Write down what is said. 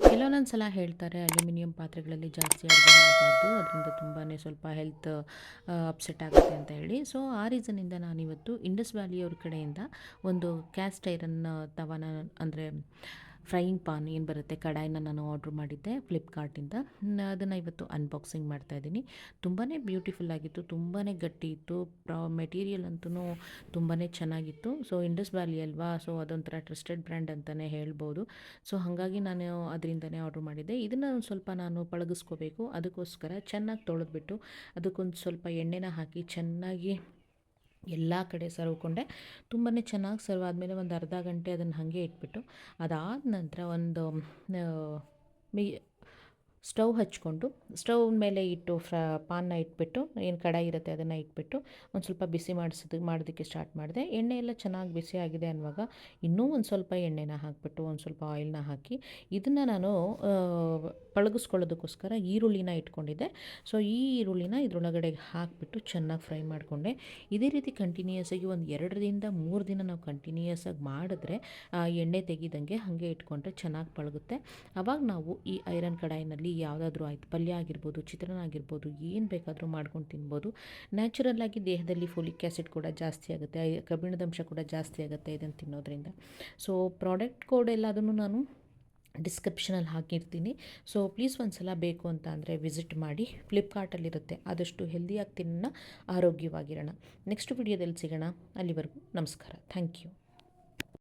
ಕೆಲವೊಂದೊಂದು ಸಲ ಹೇಳ್ತಾರೆ, ಅಲ್ಯೂಮಿನಿಯಂ ಪಾತ್ರೆಗಳಲ್ಲಿ ಜಾಸ್ತಿ ಅಡುಗೆ ಮಾಡಬಾರ್ದು, ಅದರಿಂದ ತುಂಬಾ ಸ್ವಲ್ಪ ಹೆಲ್ತ್ ಅಪ್ಸೆಟ್ ಆಗುತ್ತೆ ಅಂತ ಹೇಳಿ. ಸೊ, ಆ ರೀಸನಿಂದ ನಾನಿವತ್ತು ಇಂಡಸ್ ವ್ಯಾಲಿಯವ್ರ ಕಡೆಯಿಂದ ಒಂದು ಕ್ಯಾಸ್ಟ್ ಐರನ್ ತವನ ಅಂದರೆ ಫ್ರೈಯಿಂಗ್ ಪಾನ್ ಏನು ಬರುತ್ತೆ? ಕಡಾಯಿನ ನಾನು ಆರ್ಡ್ರ್ ಮಾಡಿದ್ದೆ ಫ್ಲಿಪ್ಕಾರ್ಟಿಂದ ಅದನ್ನು ಇವತ್ತು ಅನ್ಬಾಕ್ಸಿಂಗ್ ಮಾಡ್ತಾಯಿದ್ದೀನಿ ತುಂಬಾ ಬ್ಯೂಟಿಫುಲ್ ಆಗಿತ್ತು ತುಂಬಾ ಗಟ್ಟಿ ಇತ್ತು, ಪ್ರಾ ಮೆಟೀರಿಯಲ್ ಅಂತೂ ತುಂಬಾ ಚೆನ್ನಾಗಿತ್ತು. ಸೊ ಇಂಡಸ್ ವ್ಯಾಲಿ ಅಲ್ವಾ? ಸೊ ಅದೊಂಥರ ಟ್ರಸ್ಟೆಡ್ ಬ್ರ್ಯಾಂಡ್ ಅಂತಲೇ ಹೇಳ್ಬೋದು. ಸೊ ಹಾಗಾಗಿ ನಾನು ಅದರಿಂದನೇ ಆರ್ಡ್ರ್ ಮಾಡಿದ್ದೆ. ಇದನ್ನು ಒಂದು ಸ್ವಲ್ಪ ನಾನು ಪಳಗಿಸ್ಕೋಬೇಕು. ಅದಕ್ಕೋಸ್ಕರ ಚೆನ್ನಾಗಿ ತೊಳೆದ್ಬಿಟ್ಟು ಅದಕ್ಕೊಂದು ಸ್ವಲ್ಪ ಎಣ್ಣೆನ ಹಾಕಿ ಚೆನ್ನಾಗಿ ಎಲ್ಲ ಕಡೆ ಸರ್ವ್ಕೊಂಡೆ ತುಂಬಾ ಚೆನ್ನಾಗಿ ಸರ್ವ್ ಆದಮೇಲೆ ಒಂದು ಅರ್ಧ ಗಂಟೆ ಅದನ್ನು ಹಾಗೆ ಇಟ್ಬಿಟ್ಟು ಅದಾದ ನಂತರ ಒಂದು ಮಿ ಸ್ಟವ್ ಹಚ್ಕೊಂಡು, ಸ್ಟವ್ ಮೇಲೆ ಇಟ್ಟು ಫ್ರ, ಪಾನ್ನ ಇಟ್ಬಿಟ್ಟು, ಏನು ಕಡಾಯಿ ಇರುತ್ತೆ ಅದನ್ನು ಇಟ್ಬಿಟ್ಟು ಒಂದು ಸ್ವಲ್ಪ ಬಿಸಿ ಮಾಡಿಸೋದು, ಮಾಡೋದಕ್ಕೆ ಸ್ಟಾರ್ಟ್ ಮಾಡಿದೆ. ಎಣ್ಣೆ ಎಲ್ಲ ಚೆನ್ನಾಗಿ ಬಿಸಿ ಆಗಿದೆ ಅನ್ನುವಾಗ ಇನ್ನೂ ಒಂದು ಸ್ವಲ್ಪ ಎಣ್ಣೆನ ಹಾಕಿಬಿಟ್ಟು, ಒಂದು ಸ್ವಲ್ಪ ಆಯಿಲ್ನ ಹಾಕಿ ಇದನ್ನು ನಾನು ಪಳಗಿಸ್ಕೊಳ್ಳೋದಕ್ಕೋಸ್ಕರ ಈರುಳ್ಳಿನ ಇಟ್ಕೊಂಡಿದ್ದೆ. ಸೊ ಈ ಈರುಳ್ಳಿನ ಇದರೊಳಗಡೆ ಹಾಕಿಬಿಟ್ಟು ಚೆನ್ನಾಗಿ ಫ್ರೈ ಮಾಡಿಕೊಂಡೆ. ಇದೇ ರೀತಿ ಕಂಟಿನ್ಯೂಯಸ್ ಆಗಿ ಒಂದು ಎರಡರಿಂದ ಮೂರು ದಿನ ನಾವು ಕಂಟಿನ್ಯೂಯಸ್ ಆಗಿ ಮಾಡಿದ್ರೆ ಎಣ್ಣೆ ತೆಗಿದಂಗೆ ಹಾಗೆ ಇಟ್ಕೊಂಡ್ರೆ ಚೆನ್ನಾಗಿ ಪಳಗುತ್ತೆ. ಆವಾಗ ನಾವು ಈ ಐರನ್ ಕಡಾಯಿನಲ್ಲಿ ಯಾವುದಾದ್ರೂ ಆಯ್ತು. ಪಲ್ಯ ಆಗಿರ್ಬೋದು, ಚಿತ್ರಾನ್ನ ಆಗಿರ್ಬೋದು, ಏನು ಬೇಕಾದರೂ ಮಾಡ್ಕೊಂಡು ತಿನ್ಬೋದು. ನ್ಯಾಚುರಲ್ ಆಗಿ ದೇಹದಲ್ಲಿ ಫೋಲಿಕ್ ಆ್ಯಸಿಡ್ ಕೂಡ ಜಾಸ್ತಿ ಆಗುತ್ತೆ ಕಬ್ಬಿಣದ ಅಂಶ ಕೂಡ ಜಾಸ್ತಿ ಆಗುತ್ತೆ ಇದನ್ನು ತಿನ್ನೋದ್ರಿಂದ. ಸೊ ಪ್ರಾಡಕ್ಟ್ ಕೋಡ್ ಎಲ್ಲದನ್ನು ನಾನು ಡಿಸ್ಕ್ರಿಪ್ಷನಲ್ಲಿ ಹಾಕಿರ್ತೀನಿ. ಸೊ ಪ್ಲೀಸ್ ಒಂದು ಸಲ ಬೇಕು ಅಂತ ಅಂದರೆ ವಿಸಿಟ್ ಮಾಡಿ. ಫ್ಲಿಪ್ಕಾರ್ಟಲ್ಲಿರುತ್ತೆ ಆದಷ್ಟು ಹೆಲ್ದಿಯಾಗಿ ತಿನ್ನೋಣ, ಆರೋಗ್ಯವಾಗಿರೋಣ. ನೆಕ್ಸ್ಟ್ ವಿಡಿಯೋದಲ್ಲಿ ಸಿಗೋಣ. ಅಲ್ಲಿವರೆಗೂ ನಮಸ್ಕಾರ. Thank you